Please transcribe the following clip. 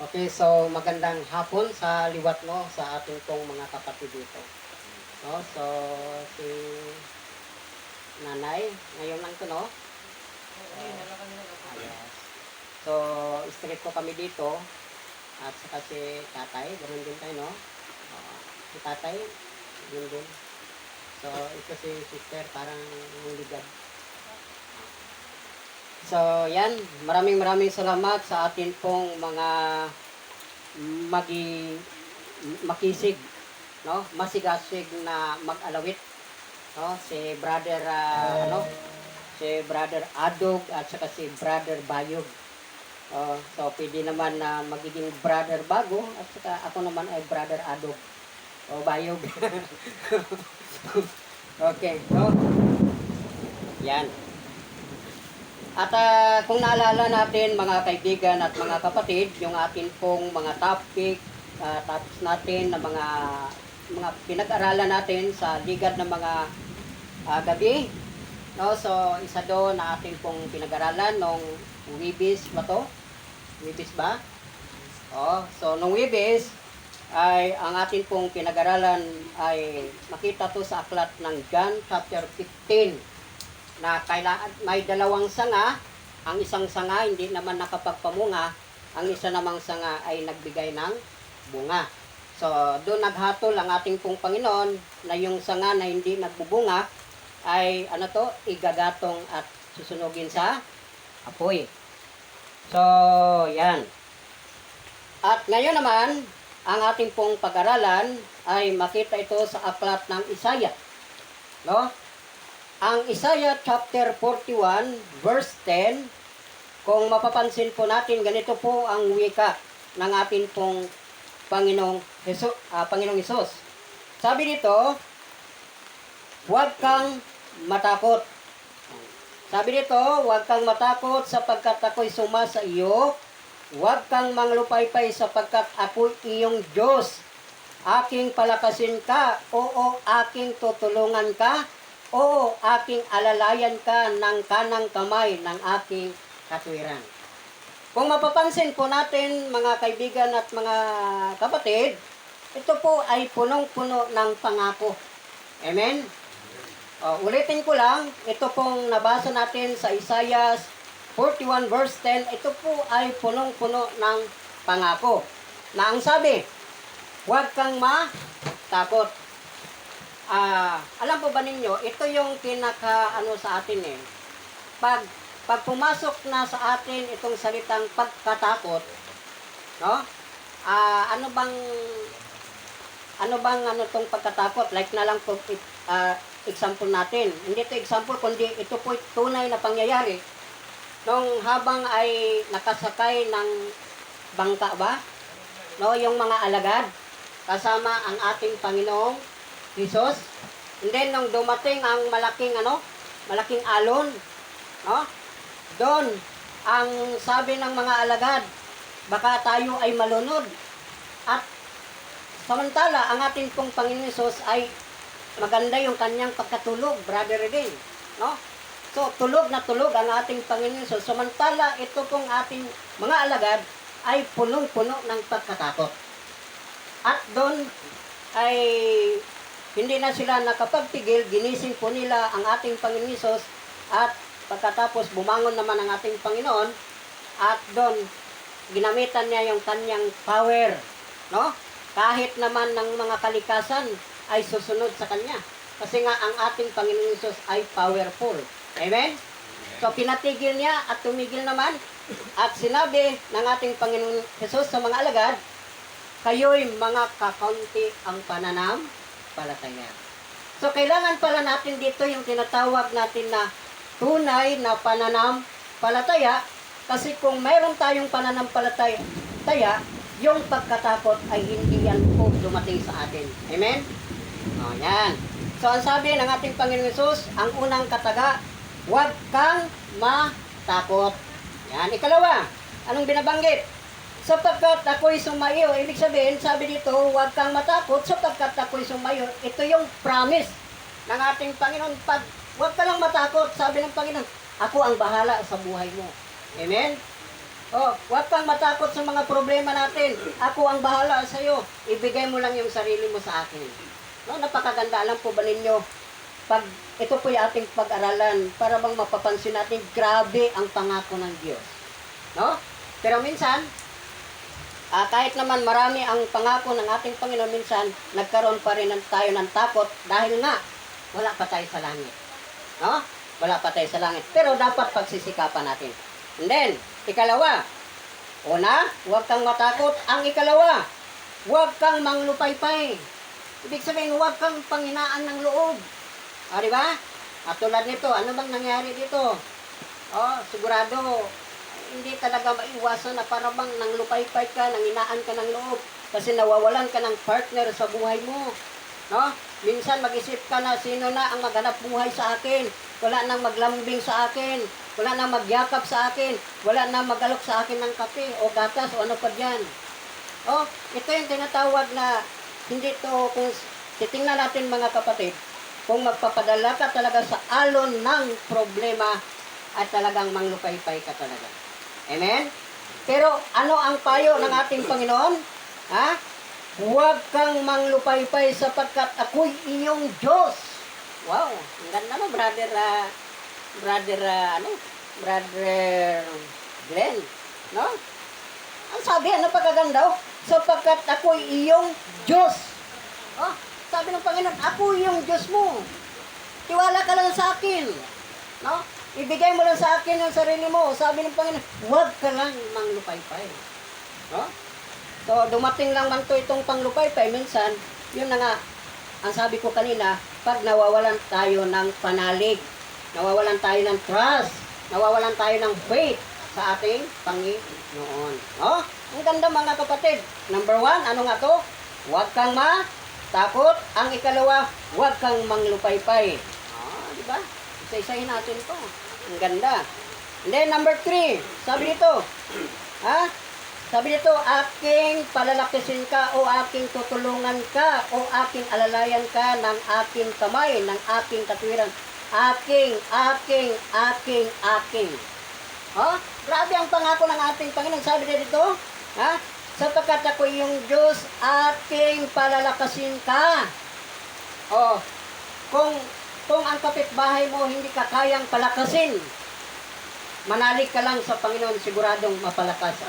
Okay, so magandang hapon sa liwat mo sa ating pong mga kapatid dito. No, so si nanay, ngayon lang to, no? Ah, yes. So, straight ko kami dito. At saka si tatay, ganun din tayo, no? Oo. si tatay, ganun din. So, ito si sister, parang ligad. So, yan. Maraming maraming salamat sa atin pong mga magi makisig, no? Masigasig na mag-alawit, no? Si brother ah, ano? Si brother Adog at saka si brother Bayog. Oh, so pwede naman na magiging brother Bago at saka ako naman ay brother Adog. O Bayog. okay, no? Yan. At ah, kung naalala natin mga kaibigan at mga kapatid, yung atin pong mga topic, uh, topics natin na mga mga pinag-aralan natin sa ligad ng mga ah, gabi. No, so isa doon na atin pong pinag-aralan nung Wibis ba to? Wibis ba? Oh, so nung Wibis ay ang atin pong pinag-aralan ay makita to sa aklat ng John chapter 15 na kailangan may dalawang sanga, ang isang sanga hindi naman nakapagpamunga, ang isa namang sanga ay nagbigay ng bunga. So, doon naghatol ang ating pong Panginoon na yung sanga na hindi nagbubunga ay ano to, igagatong at susunugin sa apoy. So, yan. At ngayon naman, ang ating pong pag-aralan ay makita ito sa aklat ng Isaiah. No? Ang Isaiah chapter 41 verse 10, kung mapapansin po natin, ganito po ang wika ng ating pong Panginoong Hesus, ah, Panginoong Hesus. Sabi dito, huwag kang matakot. Sabi dito, huwag kang matakot sapagkat ako'y suma sa iyo. Huwag kang manglupaypay sapagkat ako'y iyong Diyos. Aking palakasin ka, oo, aking tutulungan ka, Oo, aking alalayan ka ng kanang kamay ng aking katwiran. Kung mapapansin po natin mga kaibigan at mga kapatid, ito po ay punong-puno ng pangako. Amen? O, ulitin ko lang, ito pong nabasa natin sa Isaiah 41 verse 10, ito po ay punong-puno ng pangako. Na ang sabi, huwag kang matakot. Ah, alam po ba ninyo, ito yung pinaka ano sa atin eh. Pag pag pumasok na sa atin itong salitang pagkatakot, no? Ah, ano bang ano bang ano tong pagkatakot? Like na lang po ah, example natin. Hindi ito example kundi ito po tunay na pangyayari. Nung habang ay nakasakay ng bangka ba? No, yung mga alagad kasama ang ating Panginoong Jesus. And then, nung dumating ang malaking, ano, malaking alon, no? Doon, ang sabi ng mga alagad, baka tayo ay malunod. At samantala, ang ating pong Panginoon Jesus ay maganda yung kanyang pagkatulog, brother din, no? So, tulog na tulog ang ating Panginoon Jesus. Samantala, ito pong ating mga alagad ay punong-puno ng pagkatakot. At doon ay hindi na sila nakapagpigil, ginising po nila ang ating Panginoon at pagkatapos bumangon naman ang ating Panginoon at doon ginamitan niya yung kanyang power, no? Kahit naman ng mga kalikasan ay susunod sa kanya. Kasi nga ang ating Panginoon Isos ay powerful. Amen? So pinatigil niya at tumigil naman at sinabi ng ating Panginoon Jesus sa mga alagad, kayo'y mga kakaunti ang pananam, palataya. So, kailangan pala natin dito yung tinatawag natin na tunay na pananampalataya kasi kung mayroon tayong pananampalataya, taya, yung pagkatakot ay hindi yan po dumating sa atin. Amen? O, yan. So, ang sabi ng ating Panginoon Yesus, ang unang kataga, huwag kang matakot. Yan. Ikalawa, anong binabanggit? Sapagkat ako'y sumayo. Ibig sabihin, sabi dito, huwag kang matakot sapagkat ako'y sumayo. Ito yung promise ng ating Panginoon. Pag huwag ka lang matakot, sabi ng Panginoon, ako ang bahala sa buhay mo. Amen? Oh, huwag kang matakot sa mga problema natin. Ako ang bahala sa iyo. Ibigay mo lang yung sarili mo sa akin. No, napakaganda. Alam po ba ninyo, pag ito po yung ating pag-aralan para bang mapapansin natin, grabe ang pangako ng Diyos. No? Pero minsan, ah, kahit naman marami ang pangako ng ating Panginoon, minsan, nagkaroon pa rin tayo ng takot dahil nga, wala pa tayo sa langit. No? Wala pa tayo sa langit. Pero dapat pagsisikapan natin. And then, ikalawa, una, huwag kang matakot. Ang ikalawa, huwag kang manglupaypay. Ibig sabihin, huwag kang panghinaan ng loob. O, di ba? At tulad nito, ano bang nangyari dito? Oh, sigurado, hindi talaga maiwasan na para bang nanglupaypay ka, nanghinaan ka ng loob. Kasi nawawalan ka ng partner sa buhay mo. No? Minsan mag-isip ka na sino na ang maghanap buhay sa akin. Wala nang maglambing sa akin. Wala nang magyakap sa akin. Wala nang magalok sa akin ng kape o gatas o ano pa dyan. Oh, ito yung tinatawag na hindi to kung titingnan natin mga kapatid, kung magpapadala ka talaga sa alon ng problema at talagang manglupaypay ka talaga. Amen? Pero ano ang payo ng ating Panginoon? Ha? Huwag kang manglupaypay sapagkat ako'y iyong Diyos. Wow, ang ganda mo, brother, ah, brother, ah, ano, brother Glenn, no? Ang sabi, ano pagkaganda, oh? Sapagkat ako'y iyong Diyos. Oh, sabi ng Panginoon, ako yung Diyos mo. Tiwala ka lang sa akin. No? Ibigay mo lang sa akin ang sarili mo. Sabi ng Panginoon, huwag ka lang manglupaypay. No? So, dumating lang man to itong panglupaypay. Minsan, yun na nga, ang sabi ko kanina, pag nawawalan tayo ng panalig, nawawalan tayo ng trust, nawawalan tayo ng faith sa ating Panginoon. Oh, ang ganda mga kapatid. Number one, ano nga to? Huwag kang matakot. Ang ikalawa, huwag kang manglupaypay. Ah, di ba? Isa-isahin natin to. Ang ganda. And then number three, sabi dito, ha? Sabi dito, aking palalakasin ka o aking tutulungan ka o aking alalayan ka ng aking kamay, ng aking katwiran. Aking, aking, aking, aking. Oh, grabe ang pangako ng ating Panginoon. Sabi niya dito, ha? Sapagkat ako yung Diyos, aking palalakasin ka. Oh, kung kung ang kapitbahay mo hindi ka kayang palakasin, manalig ka lang sa Panginoon, siguradong mapalakas